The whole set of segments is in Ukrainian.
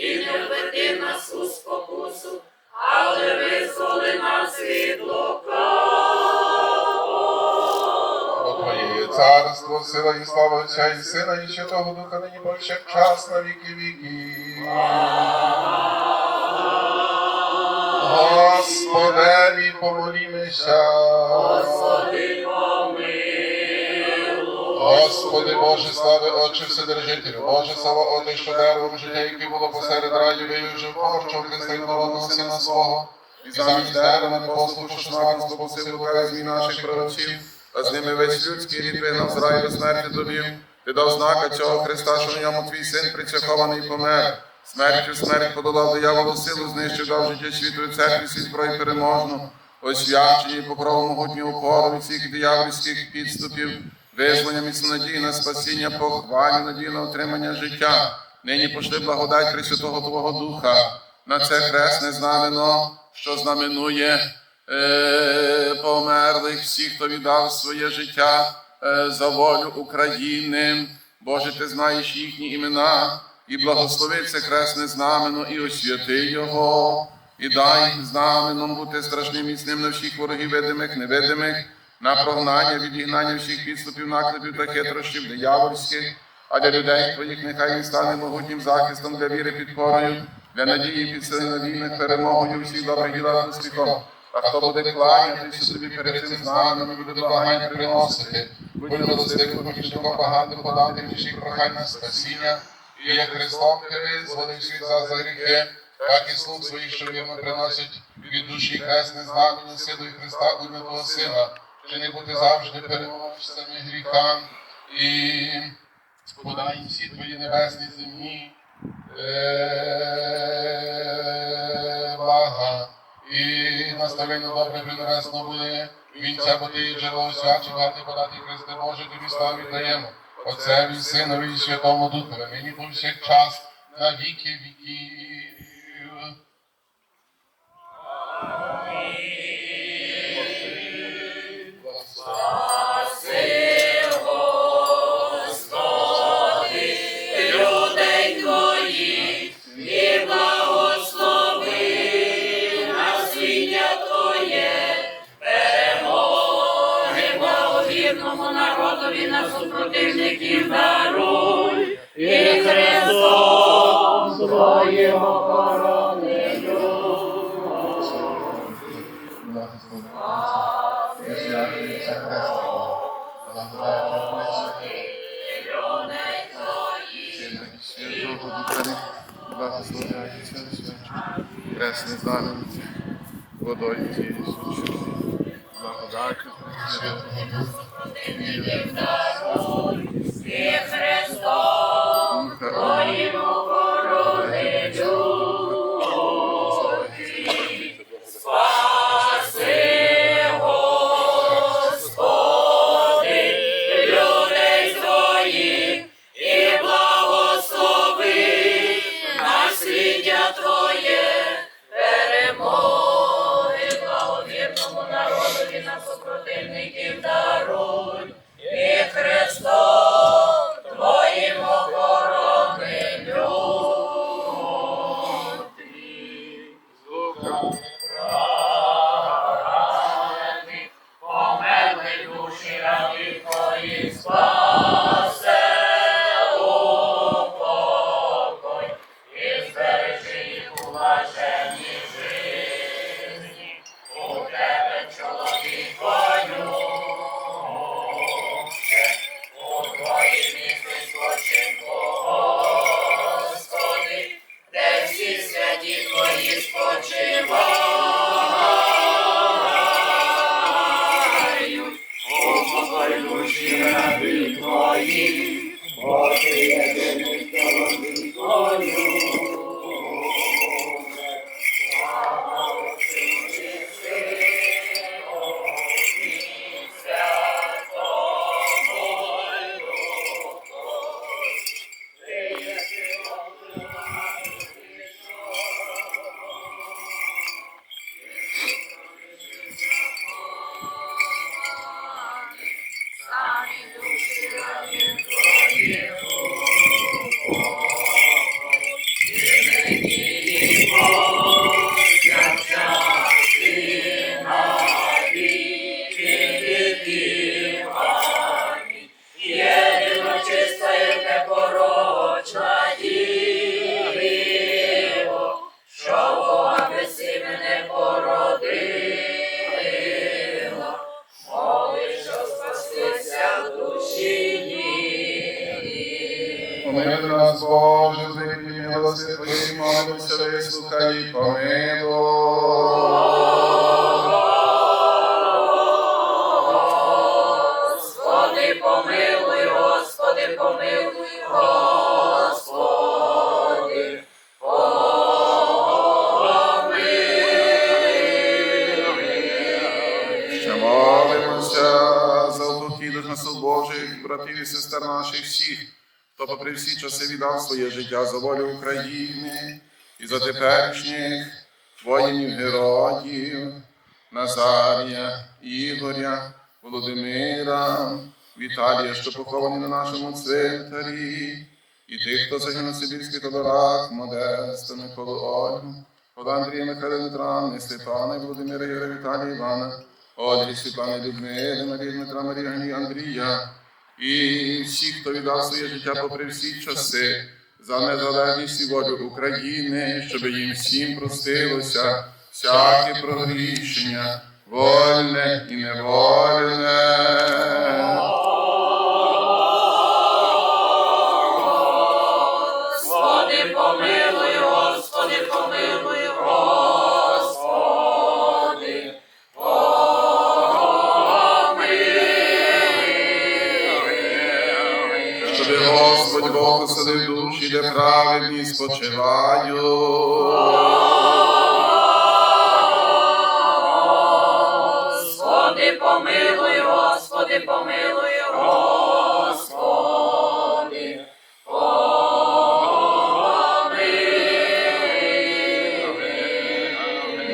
і не введи нас у спокусу, але визволи нас від. Твоє царство, сила і слава Отця і Сина, і Святого Духа, нині повсякчас на віки віки. Господеві помолімося. Господи, помилуй. Господи Боже, слави Отче Вседержителю, Боже, слава Отець, що деревом життя, яке було посеред раю, вивів порчу Христа народного Сина свого, і замість дерева не послуху, що смаком спокусив лука змій наших пророків, а з ними весь людський рід вигнав з до смерті довів. Ти дав знака цього Христа, що на ньому твій син прицяхований помер. Смертю смерть подолав дияволу силу, знищив дав життя світу і церкві свій зброю переможну. Освячені покровом могутню опору від всіх диявольських підступів, визволення міцно надії на спасіння, похвалі надії на отримання життя. Нині пошли благодать Пресвятого Твого Духа на це хресне знамено, що знаменує е, померлих всіх, хто віддав своє життя е, за волю України. Боже, ти знаєш їхні імена, і благослови це хресне знамено, і освяти його, і дай знаменом бути страшним міцним на всіх ворогів видимих, невидимих, на прогнання, відігнання всіх підступів, наклепів та хитрощів диявольських, а для людей твоїх нехай він стане могутнім захистом для віри підпорою, для надії підсилення війних перемогою всіх добрих ділах успіхом. А хто буде кланятися тобі перед цим знаменем, буде благання приносити, будь милостивим помічником багатим подати всіх прохань на спасіння, і як Христом ти визволив світ за гріхи, так і слуг своїх, що вірно приносять від душі хресне знамення силою Христа у Твого Сина, чи не бути завжди переможцями гріха, і подай всі твої небесні земні е, блага, і наставлення добре принесено буде, вінця бути джерело свячі, гарний подати Христе Боже, тобі славу даємо. Отцеві, Синові і Святому Духові, нині повсякчас, на віки віків. Твоїх Благословляється Хресне знамення водою цією сучою. Благодаттю Святого Духа. супротивників даруй, і попри всі часи віддав своє життя за волю України і за теперішніх воїнів героїв Назарія, Ігоря, Володимира, Віталія, що поховані на нашому цвинтарі, і тих, хто загинув в Сибірських таборах, Модеста, Миколу Ольгу, От Андрія Михайла Дмитра, Степана, Володимира Юра Віталія Івана, Одрі Світлани Людмили, Марії Дмитра, Марії Андрія, і всіх, хто віддав своє життя попри всі часи, за незалежність і волю України, щоб їм всім простилося всяке прогрішення, вольне і невольне. Господь Бог посадив душі, де праведні спочивають. Господи, помилуй, Господи, помилуй, Господи,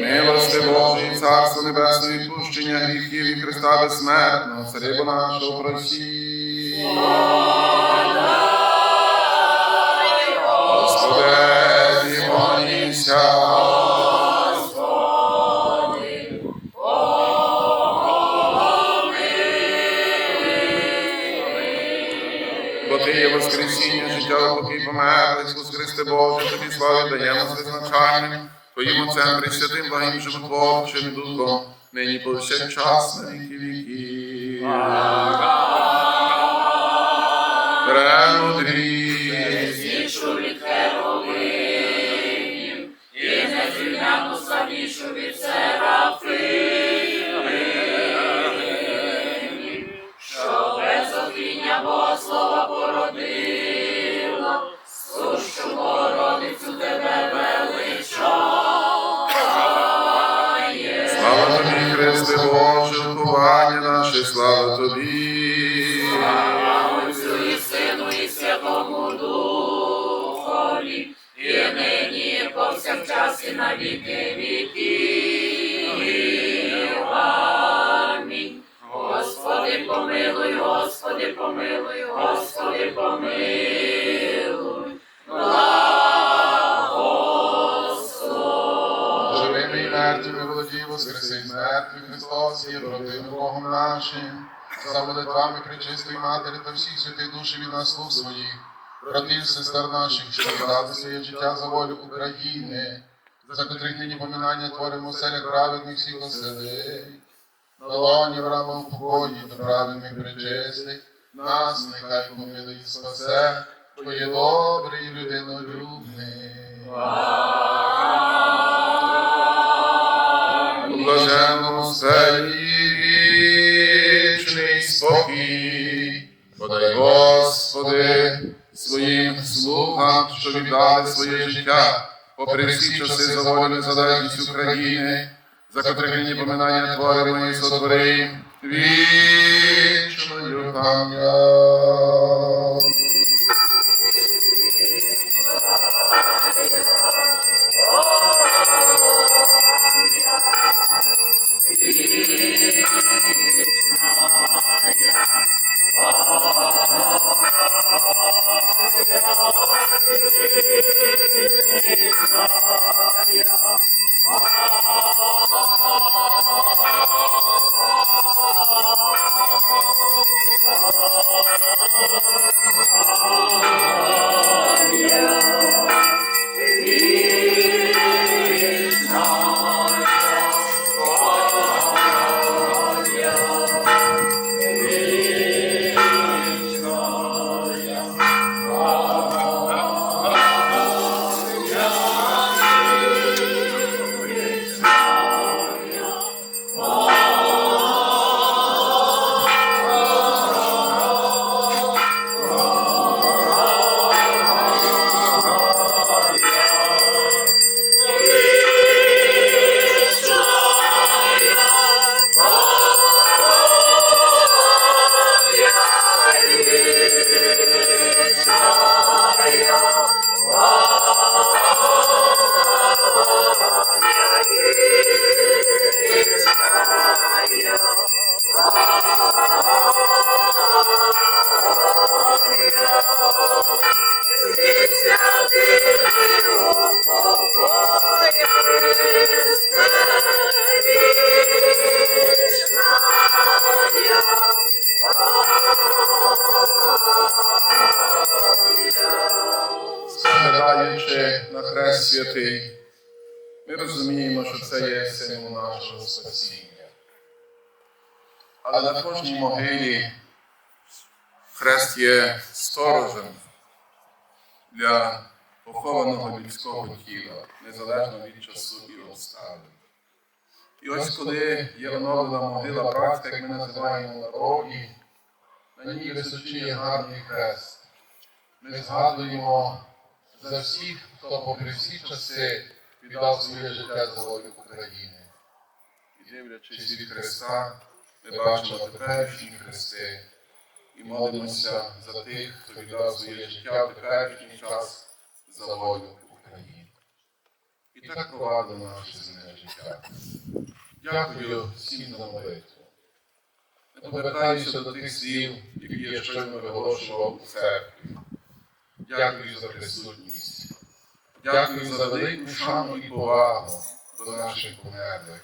Милости Божої, Царство Небесне, відпущення гріхів і Христа безсмертного, Царибо нашого просі. Боже, тобі славі даємо з визначальним, Твоїм Отцем Пресвятим, благим животворчим Духом, нині повсякчас на віки віків. Премудрі, слава тобі. Отцю і Сину, і Святому Духові, і нині, і повсякчас, і на віки віків. Амінь. Господи, помилуй, Господи, помилуй, Господи, володій воскресить мертвих Христос є родим Богом нашим. За молитвами пречистої матері та всіх святих душі від нас слуг своїх, братів, сестер наших, що віддати своє життя за волю України, за котрих нині поминання творимо в селях праведних всіх оселей. Долоні в рамах покої до праведних причистих, нас нехай помилує і спасе, Твоє добре і людинолюбне. Вічний спокій. Подай, Господи, своїм слугам, що віддали своє життя, попри всі часи за незалежність України, за котрих нині поминання творимо і сотворим вічною пам'ять. Thank you. Коли є оновлена могила братська, як ми називаємо на рогі, на ній височіє гарний хрест. Ми згадуємо за всіх, хто попри всі часи віддав своє життя за волю України. І дивлячись від Христа, ми бачимо теперішні хрести і молимося за тих, хто віддав своє життя в теперішній час за волю України. І так провадимо наше земне життя. Дякую всім за молитву. Я повертаюся до тих слів, які я щойно виголошував у церкві. Дякую за присутність. Дякую за велику шану і повагу до наших померлих.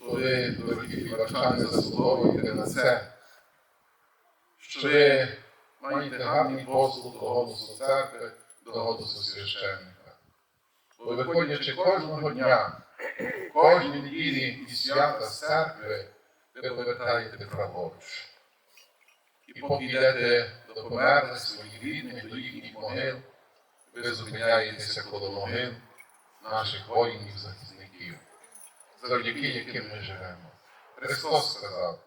Бо ви, дорогі співачани, заслуговуєте на це, що ви маєте гарний послуг до голосу церкви, до голосу священника. Бо виходячи кожного дня, кожної неділі і свята церкви, ви повертаєте праворуч. І поки йдете до померлих своїх рідних, до їхніх могил, ви зупиняєтеся коло могил наших воїнів, захисників, завдяки яким ми живемо. Христос сказав,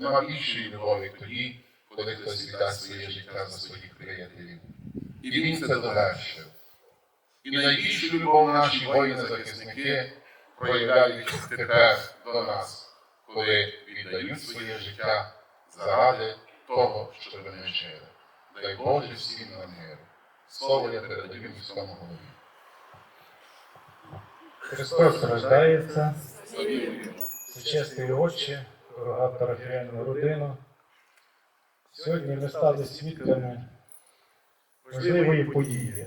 нема більшої любові тоді, коли хтось віддасть своє життя за своїх приятелів. І Він це довершив. І найбільшу любов наші воїни-захисники проявляють тепер до нас, коли віддають своє життя заради того, що ви не жили. Дай Боже всім нам миру. Слово я передаю всьому голові. Христос рождається, чесний Отче, дорога парафіальна родина. Сьогодні ми стали свідками важливої події.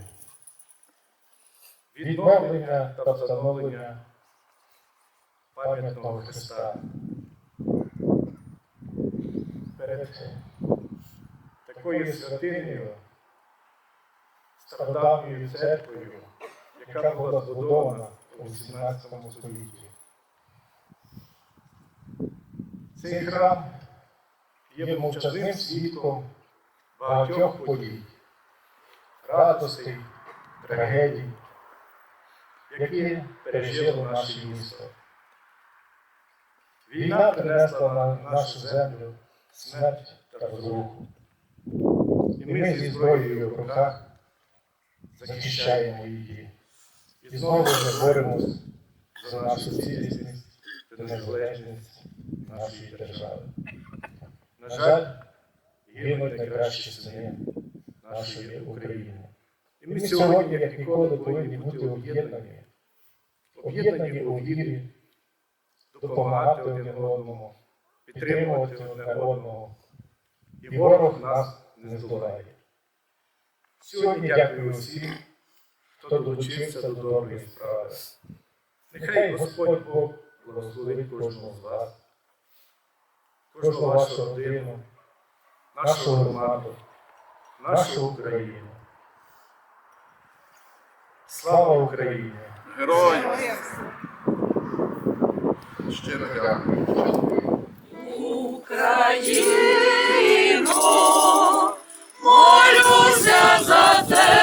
Відновлення та встановлення пам'ятного Христа. Перед такою святиною, стародавньою церквою, яка була збудована у 18 столітті. Цей храм є мовчазним свідком багатьох подій, радостей, трагедій, які пережило наше місто. Війна принесла на нашу землю смерть та розруху. І ми зі зброєю в руках захищаємо її. І знову ми боремось за нашу цілісність та незалежність нашої держави. На жаль, гинуть найкращі сини нашої України. І ми сьогодні, як ніколи, повинні бути об'єднані, об'єднані у вірі, допомагати один одному, підтримувати одне одного. І ворог нас не здолає. Сьогодні дякую всім, хто долучився до доброї справи. Нехай Господь Бог благословить кожного з вас, кожну вашу родину, нашу громаду, нашу Україну. Слава Україні! Герой! щиро дякую. Україно, молюся за тебе.